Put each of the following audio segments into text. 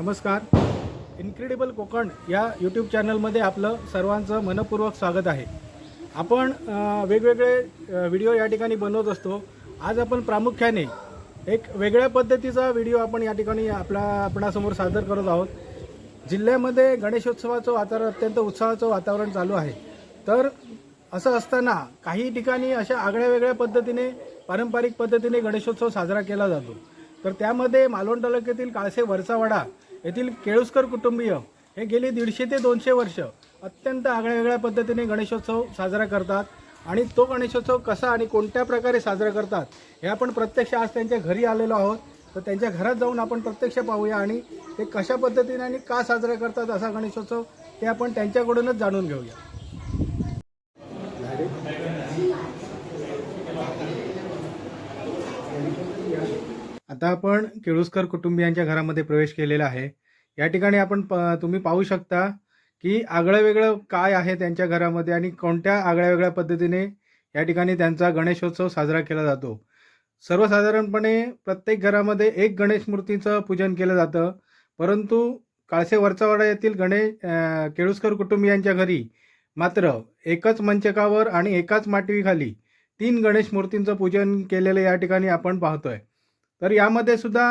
नमस्कार. इन्क्रेडिबल कोकण या यूट्यूब चॅनलमध्ये आपलं सर्वांचं मनपूर्वक स्वागत आहे. आपण वेगवेगळे व्हिडिओ या ठिकाणी बनवत असतो. आज आपण प्रामुख्याने एक वेगळ्या पद्धतीचा व्हिडिओ आपण या ठिकाणी आपला आपणासमोर सादर करत आहोत. जिल्ह्यामध्ये गणेशोत्सवाचं वातावरण अत्यंत उत्साहाचं वातावरण चालू आहे. तर असं असताना काही ठिकाणी अशा आगळ्या वेगळ्या पद्धतीने पारंपरिक पद्धतीने गणेशोत्सव साजरा केला जातो. तर त्यामध्ये मालवण तालुक्यातील काळसे वरचावाडा येथील केळुसकर कुटुंबीय हे गेली दीडशे ते दोनशे वर्ष अत्यंत आगळ्यावेगळ्या पद्धतीने गणेशोत्सव साजरा करतात. आणि तो गणेशोत्सव कसा आणि कोणत्या प्रकारे साजरा करतात हे आपण प्रत्यक्ष आज त्यांच्या घरी आलेलो आहोत. तर त्यांच्या घरात जाऊन आपण प्रत्यक्ष पाहूया आणि ते कशा पद्धतीने आणि का साजरा करतात असा गणेशोत्सव ते आपण त्यांच्याकडूनच जाणून घेऊया. आता आपण केळुसकर कुटुंबियांच्या घरामध्ये प्रवेश केलेला आहे. या ठिकाणी आपण प तुम्ही पाहू शकता की आगळं वेगळं काय आहे त्यांच्या घरामध्ये आणि कोणत्या आगळ्या वेगळ्या पद्धतीने या ठिकाणी त्यांचा गणेशोत्सव साजरा केला जातो. सर्वसाधारणपणे प्रत्येक घरामध्ये एक गणेश मूर्तीचं पूजन केलं जातं. परंतु काळसे वरचावाडा येथील गणेश केळुसकर कुटुंबियांच्या घरी मात्र एकच मंचकावर आणि एकाच माटवीखाली तीन गणेश मूर्तींचं पूजन केलेलं या ठिकाणी आपण पाहतोय. तर यामध्ये सुद्धा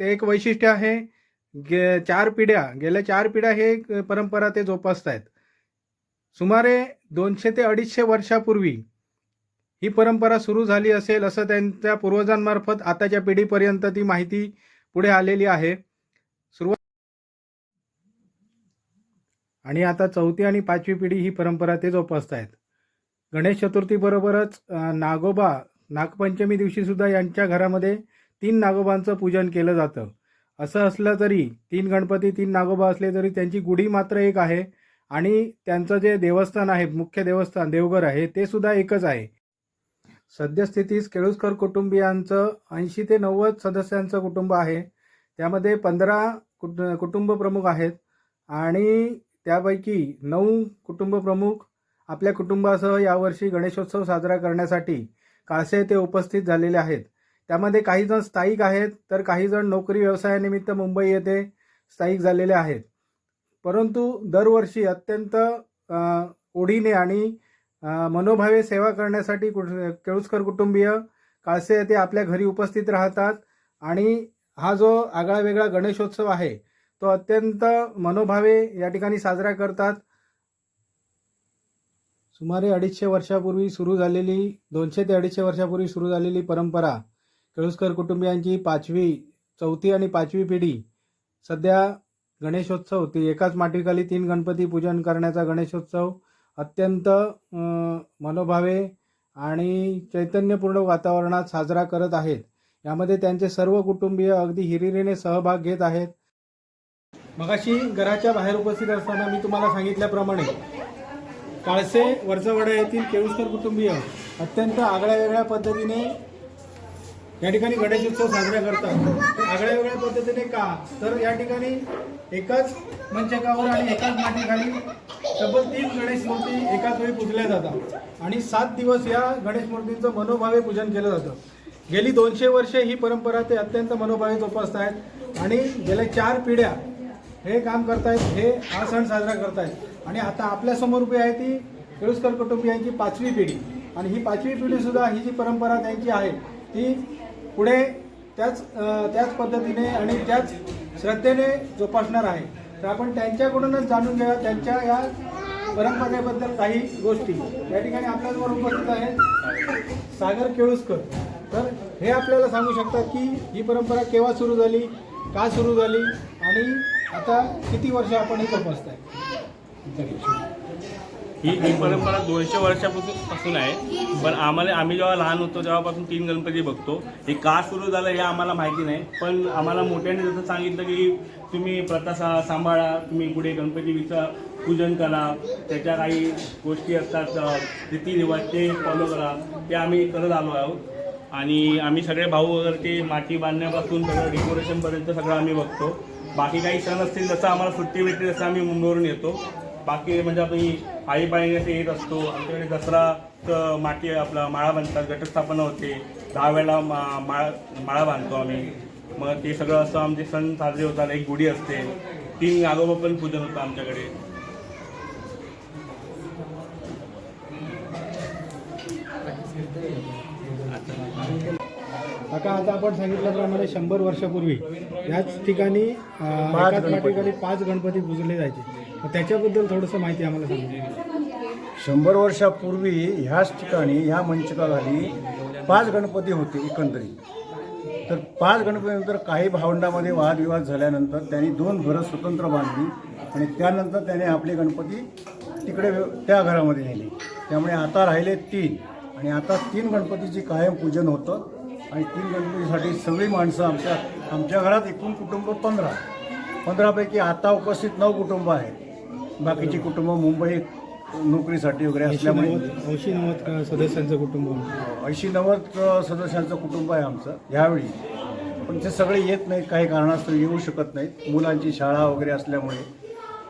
ते एक वैशिष्ट्य आहे. गे चार पिढ्या गेल्या चार पिढ्या हे परंपरा ते जोपासत आहेत सुमारे दोनशे ते अडीचशे वर्षापूर्वी ही परंपरा सुरू झाली असेल असं त्यांच्या पूर्वजांमार्फत आताच्या पिढीपर्यंत ती माहिती पुढे आलेली आहे. सुरुवात आणि आता चौथी आणि पाचवी पिढी ही परंपरा ते जोपासत आहेत गणेश चतुर्थीबरोबरच नागोबा नागपंचमी दिवशी सुद्धा यांच्या घरामध्ये तीन नागोबांचं पूजन केलं जातं. असं असलं तरी तीन गणपती तीन नागोबा असले तरी त्यांची गुढी मात्र एक आहे आणि त्यांचं जे देवस्थान आहे मुख्य देवस्थान देवघर आहे ते सुद्धा एकच आहे. सद्यस्थितीस केळुसकर कुटुंबियांचं ऐंशी ते नव्वद सदस्यांचं कुटुंब आहे. त्यामध्ये पंधरा कुट कुटुंब प्रमुख आहेत आणि त्यापैकी नऊ कुटुंब प्रमुख आपल्या कुटुंबासह यावर्षी गणेशोत्सव साजरा करण्यासाठी काळसे येथे उपस्थित झालेले आहेत. त्यामध्ये काही जण स्थायिक आहेत तर काही जण नोकरी व्यवसायानिमित्त मुंबई येथे स्थायिक झालेले आहेत. परंतु दरवर्षी अत्यंत ओढीने आणि मनोभावे सेवा करण्यासाठी कुठ केळुसकर कुटुंबीय काळसे येथे आपल्या घरी उपस्थित राहतात आणि हा जो आगळा वेगळा गणेशोत्सव आहे तो अत्यंत मनोभावे या ठिकाणी साजरा करतात. सुमारे अडीचशे वर्षापूर्वी सुरू झालेली दोनशे ते अडीचशे वर्षापूर्वी सुरू झालेली परंपरा केळुसकर कुटुंबियांची पाचवी चौथी आणि पाचवी पिढी. सध्या गणेशोत्सव ती एकाच माटीखाली तीन गणपती पूजन करण्याचा गणेशोत्सव अत्यंत मनोभावे आणि चैतन्यपूर्ण वातावरणात साजरा करत आहेत. यामध्ये त्यांचे सर्व कुटुंबीय अगदी हिरिरीने सहभाग घेत आहेत. मगाशी घराच्या बाहेर उपस्थित असताना मी तुम्हाला सांगितल्याप्रमाणे काळसे वरचवाडा येथील केळुसकर कुटुंबीय अत्यंत आगळ्या वेगळ्या पद्धतीने या ठिकाणी गणेशोत्सव साजरा करतात. तर आगळ्या वेगळ्या पद्धतीने का? तर या ठिकाणी एकाच मंचकावर आणि एकाच मातीखाली तब्बल तीन गणेश मूर्ती एकाच वेळी पूजल्या जातात. आणि सात दिवस या गणेश मूर्तींचं मनोभावे पूजन केलं जातं. गेली दोनशे वर्षे ही परंपरा ते अत्यंत मनोभावे जोपासत आहेत. आणि गेल्या चार पिढ्या हे काम करतायत हे हा सण साजरा करतायत. आणि आता आपल्यासमोर उभी आहे ती केळुसकर कुटुंबियांची पाचवी पिढी. आणि ही पाचवी पिढीसुद्धा ही जी परंपरा त्यांची आहे ती पुढे त्याच त्याच पद्धतीने आणि त्याच श्रद्धेने जोपासणार आहे. तर आपण त्यांच्याकडूनच जाणून घ्या त्यांच्या या परंपरेबद्दल काही गोष्टी. या ठिकाणी आपल्याबरोबर उपस्थित आहेत सागर केळुसकर. तर हे आपल्याला सांगू शकतात की ही परंपरा केव्हा सुरू झाली का सुरू झाली आणि आता किती वर्ष आपण हे ही आहे ही ही परंपरा दोनशे वर्षापासून पासून आहे. पण आम्हाला आम्ही जेव्हा लहान होतो तेव्हापासून तीन गणपती बघतो. हे का सुरू झालं हे आम्हाला माहिती नाही. पण आम्हाला मोठ्याने जसं सांगितलं की तुम्ही प्रथा सा सांभाळा तुम्ही पुढे गणपतीचं पूजन करा. त्याच्या काही गोष्टी असतात रीतीरिवाज ते फॉलो करा. ते आम्ही करत आलो आहोत. आणि आम्ही सगळे भाऊ वगैरे ते माती बांधण्यापासून सगळं डेकोरेशनपर्यंत सगळं आम्ही बघतो. बाकी काही सण असतील जसं आम्हाला सुट्टी भेटते तसं आम्ही मुंबईवरून येतो. बाकी म्हणजे आम्ही आई पाळी असे येत असतो. आमच्याकडे दसरा माती आपला माळा बांधतात घटस्थापना होते. दहा वेळेला मा माळा माळा बांधतो आम्ही. मग ते सगळं असं आमचे सण साजरे होतात. एक गुढी असते. तीन नागोबा पण पूजन होतं आमच्याकडे. काका आता आपण सांगितल्याप्रमाणे शंभर वर्षापूर्वी याच. ठिकाणी पाच गणपती पूजले जायचे. तर त्याच्याबद्दल थोडंसं माहिती आम्हाला सांगा. शंभर वर्षापूर्वी ह्याच ठिकाणी ह्या मंचकाखाली पाच गणपती होते एकंदरीत. तर पाच गणपतीनंतर काही भावंडामध्ये वादविवाद झाल्यानंतर त्यांनी दोन घरं स्वतंत्र बांधली आणि त्यानंतर त्याने आपले गणपती तिकडे व्य- त्या घरामध्ये नेले. त्यामुळे आता राहिले तीन आणि आता तीन गणपतीची कायम पूजन होतं आणि तीन गणपतीसाठी सगळी माणसं आमच्या आमच्या घरात एकूण कुटुंब पंधरा. पंधरापैकी आता उपस्थित नऊ कुटुंब आहेत. बाकीची कुटुंब मुंबई नोकरीसाठी वगैरे असल्यामुळे ऐंशी नव्वद सदस्यांचं कुटुंब. ऐंशी नव्वद सदस्यांचं कुटुंब आहे आमचं ह्यावेळी पण ते सगळे येत नाहीत काही कारणास्तव येऊ शकत नाहीत. मुलांची शाळा वगैरे असल्यामुळे.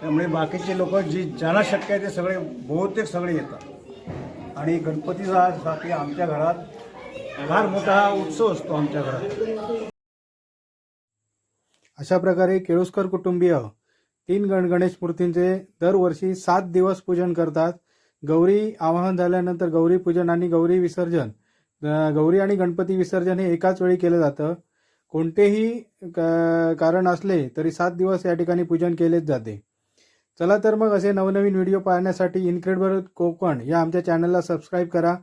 त्यामुळे बाकीचे लोक जी ज्यांना शक्य आहे ते सगळे बहुतेक सगळे येतात. आणि गणपतीचा साठी आमच्या घरात फार मोठा हा उत्सव असतो आमच्या घरात. अशा प्रकारे केळुसकर कुटुंबीय तीन गण गणेश मूर्तींचे दरवर्षी सात दिवस पूजन करतात. गौरी आवाहन झाल्यानंतर गौरी पूजन आणि गौरी विसर्जन गौरी आणि गणपती विसर्जन हे एकाच वेळी केलं जातं. कोणतेही कारण असले तरी सात दिवस या ठिकाणी पूजन केलेच जाते. चला तर मग असे नवनवीन व्हिडिओ पाहण्यासाठी इनक्रेडिबल कोकण या आमच्या चॅनलला सबस्क्राईब करा.